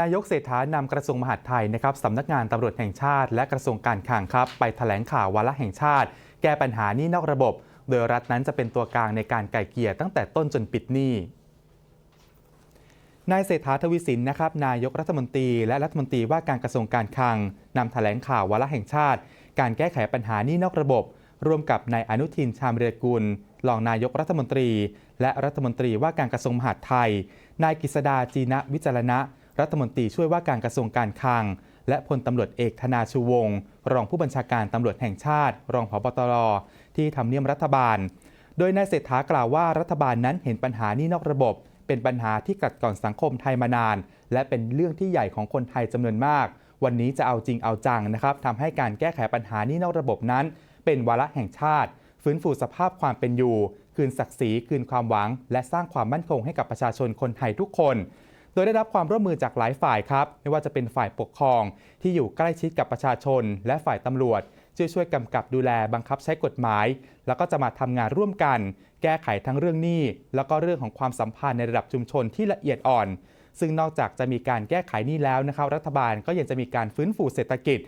นายกเศรษฐานำกระทรวงมหาดไทยนะครับสำนักงานตำรวจแห่งชาติ และกระทรวงการคลังครับไปแถลงข่าววาระแห่งชาติ แก้ปัญหาหนี้นอกระบบ โดยรัฐนั้นจะเป็นตัวกลางในการไกล่เกลี่ยตั้งแต่ต้นจนปิดหนี้นายเศรษฐาทวีสินนะครับนายกรัฐมนตรี และรัฐมนตรีว่าการกระทรวงการคลังนำแถลงข่าววาระแห่งชาติ การแก้ไขปัญหาหนี้นอกระบบ ร่วมกับนายอนุทินชาญวิรกุลรองนายกรัฐมนตรี และรัฐมนตรีว่าการกระทรวงมหาดไทย นายกฤษดาจีนะวิจารณะ รัฐมนตรีช่วยว่าการกระทรวงการคลัง และพลตำรวจเอกธนาชูวงศ์รองผู้บัญชาการตำรวจแห่งชาติ รองผบตรที่ทำเนียมรัฐบาล โดยนายเศรษฐากล่าวว่ารัฐบาลนั้นเห็นปัญหานี้นอกระบบ เป็นปัญหาที่กัดก่อนสังคมไทยมานาน และเป็นเรื่องที่ใหญ่ของคนไทยจำนวนมาก วันนี้จะเอาจริงเอาจังนะครับทำให้การแก้ไขปัญหานี้นอกระบบนั้น เป็นวาระแห่งชาติ ฟื้นฟูสภาพความเป็นอยู่ คืนศักดิ์ศรี คืนความหวัง และสร้างความมั่นคงให้กับประชาชนคนไทยทุกคน โดยได้รับความร่วมมือจากหลายฝ่ายครับ ไม่ว่าจะเป็นฝ่ายปกครอง ที่อยู่ใกล้ชิดกับประชาชน และฝ่ายตำรวจช่วยช่วยกำกับดูแลบังคับใช้กฎหมาย แล้วก็จะมาทำงานร่วมกัน แก้ไขทั้งเรื่องหนี้ แล้วก็เรื่องของความสัมพันธ์ในระดับชุมชนที่ละเอียดอ่อน ซึ่งนอกจากจะมีการแก้ไขหนี้แล้วนะครับ รัฐบาลก็ยังจะมีการฟื้นฟูเศรษฐกิจ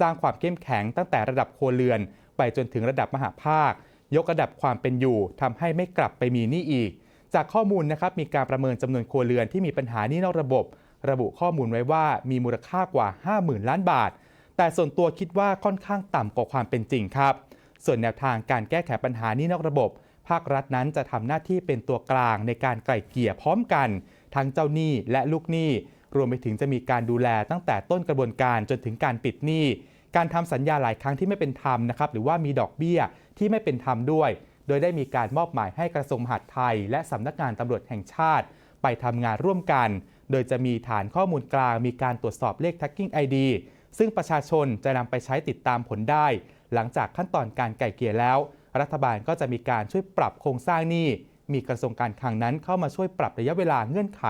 สร้างความเข้มแข็งตั้งแต่ระดับครัวเรือน ไปจนถึงระดับมหาภาค ยกระดับความเป็นอยู่ทำให้ไม่กลับไปมีหนี้อีก จากข้อมูลนะครับมีการประเมินจำนวนครัวเรือนที่มีปัญหานี้นอกระบบ ระบุข้อมูลไว้ว่ามีมูลค่ากว่า 50,000 ล้านบาท แต่ส่วนตัวคิดว่าค่อนข้างต่ำกว่าความเป็นจริงครับ ส่วนแนวทางการแก้ไขปัญหานี้นอกระบบ ภาครัฐนั้นจะทำหน้าที่เป็นตัวกลางในการไกล่เกลี่ยพร้อมกัน ทั้งเจ้าหนี้และลูกหนี้ รวมไปถึงจะมีการดูแลตั้งแต่ต้นกระบวนการจนถึงการปิดหนี้การทำสัญญาหลายครั้งที่ไม่เป็นธรรมนะครับหรือว่ามีดอกเบี้ยที่ไม่เป็นธรรมด้วย โดยได้มีการมอบหมายให้กระทรวงมหาดไทย และสำนักงานตำรวจแห่งชาติ ไปทำงานร่วมกัน โดยจะมีฐานข้อมูลกลาง มีการตรวจสอบเลข tracking ID ซึ่งประชาชนจะนำไปใช้ติดตามผลได้ หลังจากขั้นตอนการไก่เกลี่ยแล้ว รัฐบาลก็จะมีการช่วยปรับโครงสร้างหนี้ มีกระทรวงการคลังนั้นเข้ามาช่วยปรับระยะเวลาเงื่อนไข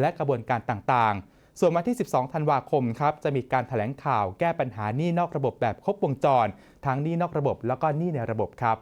และกระบวนการต่างๆ ส่วนวันที่ 12 ธันวาคมครับจะมีการถแถลงข่าวแก้ปัญหาหนี้นอกระบบแบบครบวงจร ทั้งหนี้นอกระบบแล้วก็หนี้ในระบบครับ